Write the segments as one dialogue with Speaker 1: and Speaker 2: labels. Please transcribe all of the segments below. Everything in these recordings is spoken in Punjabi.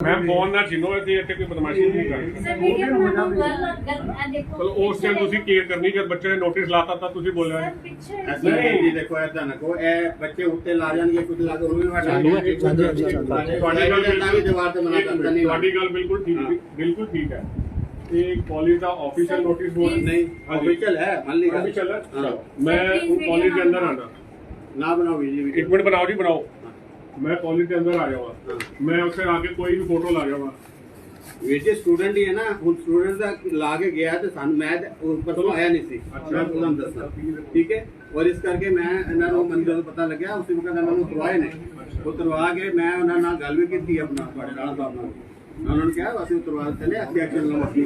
Speaker 1: ਮੈਂ ਫੋਨ ਨਾ ਛਿਨੋ ਤੇ ਇੱਥੇ ਕੋਈ ਬਦਮਾਸ਼ੀ ਨਹੀਂ ਕਰਨੀ
Speaker 2: ਸਰ ਕਿਹਾ ਆਪਣਾ ਨੂੰ ਗੱਲ ਗੱਲ ਆ ਦੇਖੋ
Speaker 1: ਚਲੋ ਉਸ ਟਾਈਮ ਤੁਸੀਂ ਕੇਅਰ ਕਰਨੀ ਜਦ ਬੱਚੇ ਨੇ ਨੋਟਿਸ ਲਾਤਾ ਤਾਂ ਤੁਸੀਂ ਬੋਲਿਆ
Speaker 2: ਸਰ
Speaker 3: ਐਸਾ ਨਹੀਂ ਜੀ ਦੇਖੋ ਐਦਾਂ ਨਾ ਕੋ ਇਹ ਬੱਚੇ ਉੱਤੇ ਲਾ ਜਾਣਗੇ ਕੁਝ ਲਾ ਕੇ ਉਹਨੂੰ ਵੀ ਹਟਾ ਦੇਣਗੇ। ਤੁਹਾਡੀ ਗੱਲ ਤਾਂ ਵੀ ਦੀਵਾਰ ਤੇ ਮਨਾ ਕਰਦਾ ਨਹੀਂ।
Speaker 1: ਤੁਹਾਡੀ ਗੱਲ ਬਿਲਕੁਲ ਠੀਕ ਹੈ। ਬਿਲਕੁਲ ਠੀਕ ਹੈ। ਇਹ ਕਾਲਜ ਦਾ ਆਫੀਸ਼ੀਅਲ ਨੋਟਿਸ ਬੋਰਡ
Speaker 3: ਨਹੀਂ ਅਫੀਸ਼ੀਅਲ ਹੈ ਮੰਨ ਲਈ ਗੱਲ।
Speaker 1: ਆਫੀਸ਼ੀਅਲ ਹੈ? ਮੈਂ ਕਾਲਜ ਦੇ ਅੰਦਰ ਆਣਾ
Speaker 3: ਨਾ ਬਣਾਓ ਵੀਡੀਓ।
Speaker 1: ਇੱਕ ਮਿੰਟ ਬਣਾਓ ਜੀ ਬਣਾਓ। ਮੈਂ ਕਾਲਜ ਦੇ ਅੰਦਰ ਆ ਜਾਵਾਂ
Speaker 3: ਹਾਂ।
Speaker 1: ਮੈਂ ਉੱਥੇ ਆ ਕੇ ਕੋਈ ਵੀ ਫੋਟੋ ਲਾ ਜਾਵਾਂ
Speaker 3: ਵੀਰ ਜੀ ਸਟੂਡੈਂਟ ਹੀ ਹੈ ਨਾ ਹੁਣ ਸਟੂਡੈਂਟ ਦਾ ਲਾ ਕੇ ਗਿਆ ਤੇ ਸਾਨੂੰ ਮੈਂ ਤੇ ਉਸ ਪਰਸੋਂ ਆਇਆ ਨਹੀਂ ਸੀ।
Speaker 1: ਅੱਛਾ।
Speaker 3: ਮੈਂ ਤੁਹਾਨੂੰ ਦੱਸਣਾ ਠੀਕ ਹੈ? ਔਰ ਇਸ ਕਰਕੇ ਮੈਂ ਇਹਨਾਂ ਨੂੰ ਮੈਨੂੰ ਜਦੋਂ ਪਤਾ ਲੱਗਿਆ ਉਸੇ ਵਕਤ ਇਹਨਾਂ ਨੂੰ ਕਰਵਾਏ ਨੇ। ਉਹ ਕਰਵਾ ਕੇ ਮੈਂ ਉਹਨਾਂ ਨਾਲ ਗੱਲ ਵੀ ਕੀਤੀ ਆਪਣਾ ਤੁਹਾਡੇ ਨਾਲ ਸਾਹਿਬ ਨਾਲ। ਮੈਂ ਉਹਨਾਂ ਨੂੰ ਕਿਹਾ ਅਸੀਂ ਉਤਰਵਾ ਚਲੇ ਅਸੀਂ ਐਕਸ਼ਨ ਲਵਾਂਗੇ।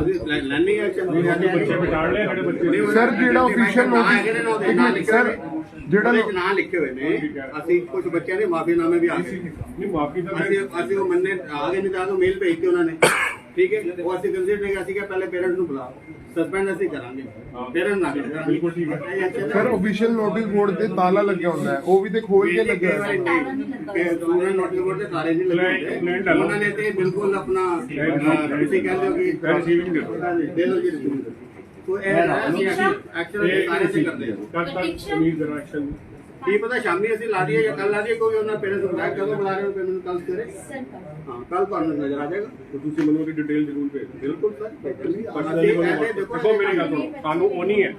Speaker 3: ਅਸੀਂ ਲੈਣੀ ਐਕਸ਼ਨ
Speaker 1: ਸਾਡੇ ਬੱਚੇ ਬਿਠਾੜ ਲਏ ਸਾਡੇ ਬੱਚੇ
Speaker 3: ਨਹੀਂ,
Speaker 4: ਸਰ, ਜਿਹੜਾ official notice-
Speaker 3: ਹੈਗੇ ਨੇ ਨਾ ਉਹਦੇ ਨਾਂ ਲਿਖੇ
Speaker 4: ਸਰ,
Speaker 3: ਹੋਏ।
Speaker 4: ਜਿਹੜਾ
Speaker 3: ਨਾਂ ਲਿਖੇ ਹੋਏ ਨੇ ਅਸੀਂ ਕੁਝ ਬੱਚਿਆਂ ਦੇ ਮਾਫੀਨਾਮੇ ਵੀ ਆ ਗਏ।
Speaker 1: ਨਹੀਂ ਮਾਫੀ ਤਾਂ
Speaker 3: ਅਸੀਂ ਅਸੀਂ ਉਹ ਮੰਨੇ ਆ ਗਏ ਨਹੀਂ ਤਾਂ ਉਹ ਮੇਲ ਭੇਜਤੀ ਉਹਨਾਂ ਨੇ। ਠੀਕ ਹੈ? ਉਹ ਅਸੀਂ ਕੰਸੀਡਰ ਨਹੀਂ ਅਸੀਂ ਕਿ ਪਹਿਲੇ ਪੇਰੈਂਟਸ ਨੂੰ ਬੁਲਾਓ। ਸਸਪੈਂਡ ਅਸੀਂ ਕਰਾਂਗੇ। ਪੇਰੈਂਟਸ ਨਾ ਕਰਾਂਗੇ
Speaker 1: ਬਿਲਕੁਲ ਠੀਕ ਹੈ।
Speaker 4: ਸਰ ਆਫੀਸ਼ੀਅਲ ਨੋਟਿਸ ਬੋਰਡ ਤੇ ਤਾਲਾ ਲੱਗਿਆ ਹੁੰਦਾ ਹੈ। ਉਹ ਵੀ ਤੇ ਖੋਲ ਕੇ ਲੱਗਿਆ ਹੈ।
Speaker 3: ਸਟੂਡੈਂਟ ਨੋਟਿਸ ਬੋਰਡ ਤੇ ਤਾਰੇ ਨਹੀਂ ਲੱਗੇ ਹੁੰਦੇ। ਉਹਨਾਂ ਨੇ ਤੇ ਬਿਲਕੁਲ ਆਪਣਾ ਤੁਸੀਂ ਕਹਿੰਦੇ ਹੋ ਕਿ
Speaker 1: Receiving ਦੇ।
Speaker 3: ਦੇ ਲਓ ਜੀ receiving। ਤੋ ਇਹ ਐਕਸ਼ਨ ਸਾਰੇ ਤੇ ਕਰਦੇ ਹਾਂ।
Speaker 1: ਤੱਕ ਉਮੀਦ ਜ਼ਰਾ ਐਕਸ਼ਨ
Speaker 3: ਕੀ ਪਤਾ ਸ਼ਾਮੀ ਅਸੀਂ ਲਾ ਦਈਏ ਜਾਂ ਕੱਲ ਲਾ ਦਈਏ ਕੋਈ ਉਹਨਾਂ ਪੇਰੈਂਟਸ ਨੂੰ ਬੁਲਾਇਆ ਕਦੋਂ ਬੁਲਾ ਰਹੇ ਹੋ ਪੇਰੈਂਟਸ ਕੱਲ ਸਵੇਰੇ?
Speaker 2: ਸਰ
Speaker 3: ਹਾਂ ਕੱਲ ਤੁਹਾਨੂੰ ਨਜ਼ਰ ਆ ਜਾਏਗਾ।
Speaker 1: ਤੇ ਤੁਸੀਂ ਮੈਨੂੰ ਉਹਦੀ ਡਿਟੇਲ ਜ਼ਰੂਰ ਭੇਜ ਦਿਓ।
Speaker 3: ਬਿਲਕੁਲ ਸਰ
Speaker 1: ਦੇਖੋ ਮੇਰੀ ਗੱਲ ਸੁਣੋ ਸਾਨੂੰ ਉਹ ਨਹੀਂ ਹੈ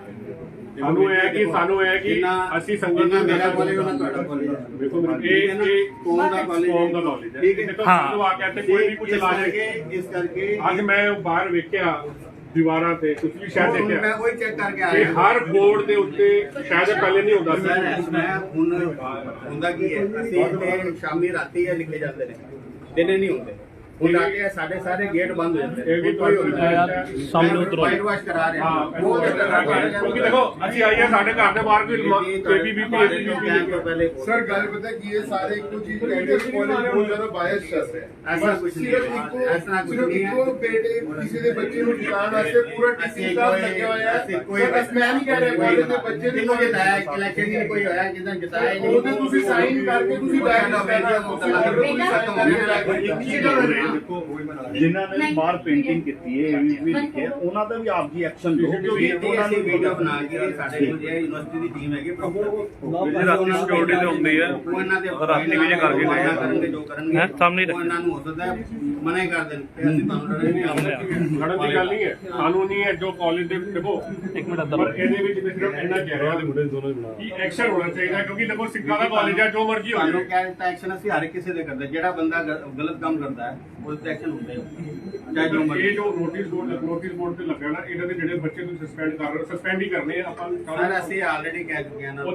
Speaker 1: ਸਾਨੂੰ ਇਹ ਹੈ ਕਿ ਸਾਨੂੰ ਇਹ ਹੈ ਕਿ ਅਸੀਂ ਸੰਗਤ ਦੇ
Speaker 3: ਮੇਰਾ ਕਾਲਜ ਉਹਨਾਂ ਤੁਹਾਡਾ ਕਾਲਜ
Speaker 1: ਦੇਖੋ ਮੇਰੀ ਇਹ ਇਹ
Speaker 3: ਕੌਮ ਦਾ ਕਾਲਜ
Speaker 1: ਕੌਮ ਦਾ ਕਾਲਜ ਹੈ।
Speaker 3: ਠੀਕ ਹੈ।
Speaker 1: ਦੇਖੋ ਸਾਨੂੰ ਆ ਕੇ ਇੱਥੇ ਕੋਈ ਵੀ ਕੁਝ ਲਾ ਜਾਏ
Speaker 3: ਇਸ ਕਰਕੇ
Speaker 1: ਅੱਜ ਮੈਂ ਬਾਹਰ ਵੇਖਿਆ ਦੀਵਾਰਾਂ ਤੇ ਤੁਸੀਂ ਵੀ ਸ਼ਾਇਦ
Speaker 3: ਹੁਣ ਮੈਂ
Speaker 1: ਦੇਖਿਆ
Speaker 3: ਉਹੀ ਚੈੱਕ ਕਰਕੇ ਆਇਆ
Speaker 1: ਹਰ ਬੋਰਡ ਦੇ ਉੱਤੇ ਸ਼ਾਇਦ ਇਹ ਪਹਿਲੇ ਨਹੀਂ ਹੁੰਦਾ ਸੀ।
Speaker 3: ਮੈਂ ਹੁਣ ਹੁੰਦਾ ਕੀ ਹੈ? ਅਸੀਂ ਤੇ ਸ਼ਾਮੀ ਰਾਤੀ ਇਹ ਲਿਖੇ ਜਾਂਦੇ ਨੇ। ਦਿਨੇ ਨਹੀਂ ਹੁੰਦੇ। ਹੁਣ ਆ ਕੇ ਸਾਡੇ ਸਾਰੇ ਗੇਟ ਬੰਦ ਹੋ ਜਾਂਦੇ
Speaker 1: ਇਹ ਵੀ
Speaker 3: ਕੋਈ ਹੁੰਦਾ
Speaker 1: ਯਾਰ
Speaker 5: ਸਾਹਮਣੇ ਉਤਰੋ।
Speaker 3: ਵਾਈਟ ਵਾਸ਼ ਕਰਾ ਰਹੇ।
Speaker 1: ਹਾਂ
Speaker 3: ਹਾਂ ਉਹ
Speaker 1: ਕਿਉਂਕਿ ਦੇਖੋ ਅਸੀਂ ਆਈਏ ਸਾਡੇ ਘਰ ਦੇ ਬਾਹਰ ਕੋਈ ਏਬੀਬੀਪੀ ਏਬੀਬੀਪੀ
Speaker 3: ਪਹਿਲੇ
Speaker 4: ਸਰ ਗੱਲ ਪਤਾ ਕੀ ਹੈ? ਸਾਰੇ ਇੱਕੋ ਚੀਜ਼ ਕਹਿੰਦੇ ਕਾਲਜ ਬਹੁਤ ਜ਼ਿਆਦਾ ਬਾਇਸ ਰਿਹਾ। ਹੈ
Speaker 3: ਐਸਾ ਕੁਛ ਨਹੀਂ ਹੈ। ਐਸਾ
Speaker 4: ਸਿਰਫ
Speaker 3: ਨਹੀਂ ਹੈ।
Speaker 4: ਇੱਕੋ ਬੇਟੇ ਕਿਸੇ ਦੇ ਬੱਚੇ ਨੂੰ ਜਿਤਾਉਣ ਵਾਸਤੇ ਪੂਰਾ ਸਟਾਫ
Speaker 3: ਕੋਈ-
Speaker 4: ਲੱਗਿਆ ਹੋਇਆ ਹੈ।
Speaker 3: ਕੋਈ-
Speaker 4: ਸਰ ਮੈਂ ਨਹੀਂ ਕਹਿ ਰਿਹਾ ਕਾਲਜ ਦੇ ਬੱਚੇ ਦੀ
Speaker 3: ਜਿਹਨੂੰ ਜਿਤਾਇਆ ਇਲੈਕਸ਼ਨ ਨਹੀਂ ਕੋਈ ਹੋਇਆ ਜਿੱਦਾਂ ਜਿਤਾਇਆ ਨਹੀਂ।
Speaker 4: ਉਹਦੇ ਤੁਸੀਂ ਸਾਈਨ ਕਰਕੇ ਤੁਸੀਂ
Speaker 5: ਜਿਨ੍ਹਾਂ ਨੇ ਬਾਹਰ ਪੇਂਟਿੰਗ ਕੀਤੀ ਹੈ ਇਹ ਵੀ ਲਿਖਿਆ ਉਹਨਾਂ ਦਾ ਵੀ ਆਪ ਜੀ ਐਕਸ਼ਨ ਲਓ
Speaker 3: ਕਿਉਂਕਿ
Speaker 5: ਉਹਨਾਂ ਦੀ
Speaker 3: ਵੀਡੀਓ ਬਣਾ ਕੇ ਸਾਡੇ ਕੋਲ ਜੇ ਯੂਨੀਵਰਸਿਟੀ ਦੀ ਟੀਮ ਹੈਗੀ
Speaker 5: ਜੀ, ਰਾਤੀ security ਤੇ ਹੁੰਦੀ ਹੈ।
Speaker 3: ਉਹ ਇਹਨਾਂ ਦੇ
Speaker 5: ਰਾਤੀ ਵੀ ਜੇ ਕਰਕੇ।
Speaker 3: ਕਰਨਗੇ ਜੋ ਕਰਨਗੇ
Speaker 5: ਹੈਂ, ਸਾਹਮਣੇ ਹੀ
Speaker 3: ਉਹ ਇਹਨਾਂ ਨੂੰ ਹੋ ਸਕਦਾ ਮਨਾ ਹੀ ਕਰ ਦੇਣ। ਤੇ ਅਸੀਂ ਤੁਹਾਨੂੰ ਡਰ ਨਹੀਂ ਆਉਂਦੇ
Speaker 1: ਲੜਨ ਦੀ ਗੱਲ ਨਹੀਂ ਹੈ। ਕਾਨੂੰਨੀ ਹੈ ਜੋ ਕਾਲਜ ਦੇ ਦੇਖੋ।
Speaker 5: ਇੱਕ ਮਿੰਟ ਅੰਦਰ
Speaker 1: ਪਰ ਇਹਦੇ ਵਿੱਚ ਸਿਰਫ ਇੰਨਾ ਕਹਿ ਰਿਹਾ ਮੁੰਡੇ ਦੋਨੋਂ ਬਣਾ ਕਿ ਐਕਸ਼ਨ ਹੋਣਾ ਚਾਹੀਦਾ ਕਿਉਂਕਿ ਦੇਖੋ ਸਿੱਖਾਂ ਦਾ ਕਾਲਜ ਹੈ ਜੋ ਮਰਜ਼ੀ ਹੋ
Speaker 3: ਤੁਹਾਨੂੰ
Speaker 1: ਜਾਵੇ
Speaker 3: ਕਹਿ ਦਿੱਤਾ ਐਕਸ਼ਨ ਅਸੀਂ ਹਰ ਕਿਸੇ ਦੇ ਕਰਦੇ ਜਿਹੜਾ ਬੰਦਾ ਗਲਤ ਕੰਮ ਕਰਦਾ ਹੈ ਉਸ ਤੇ ਐਕਸ਼ਨ ਹੁੰਦਾ ਹੈ ਚਾਹੇ ਜੋ
Speaker 1: ਇਹ ਜੋ ਨੋਟਿਸ ਬੋਰਡ ਨੋਟਿਸ ਬੋਰਡ ਤੇ ਲੱਗਾ ਨਾ ਇਹਨਾਂ ਦੇ ਜਿਹੜੇ ਬੱਚੇ ਨੂੰ ਸਸਪੈਂਡ ਕਰ ਰਹੇ ਸਸਪੈਂਡ ਹੀ ਕਰਨੇ ਆ ਆਪਾਂ।
Speaker 3: ਸਰ ਅਸੀਂ ਆਲਰੇਡੀ ਕਹਿ ਚੁੱਕੇ ਹਾਂ ਨਾ।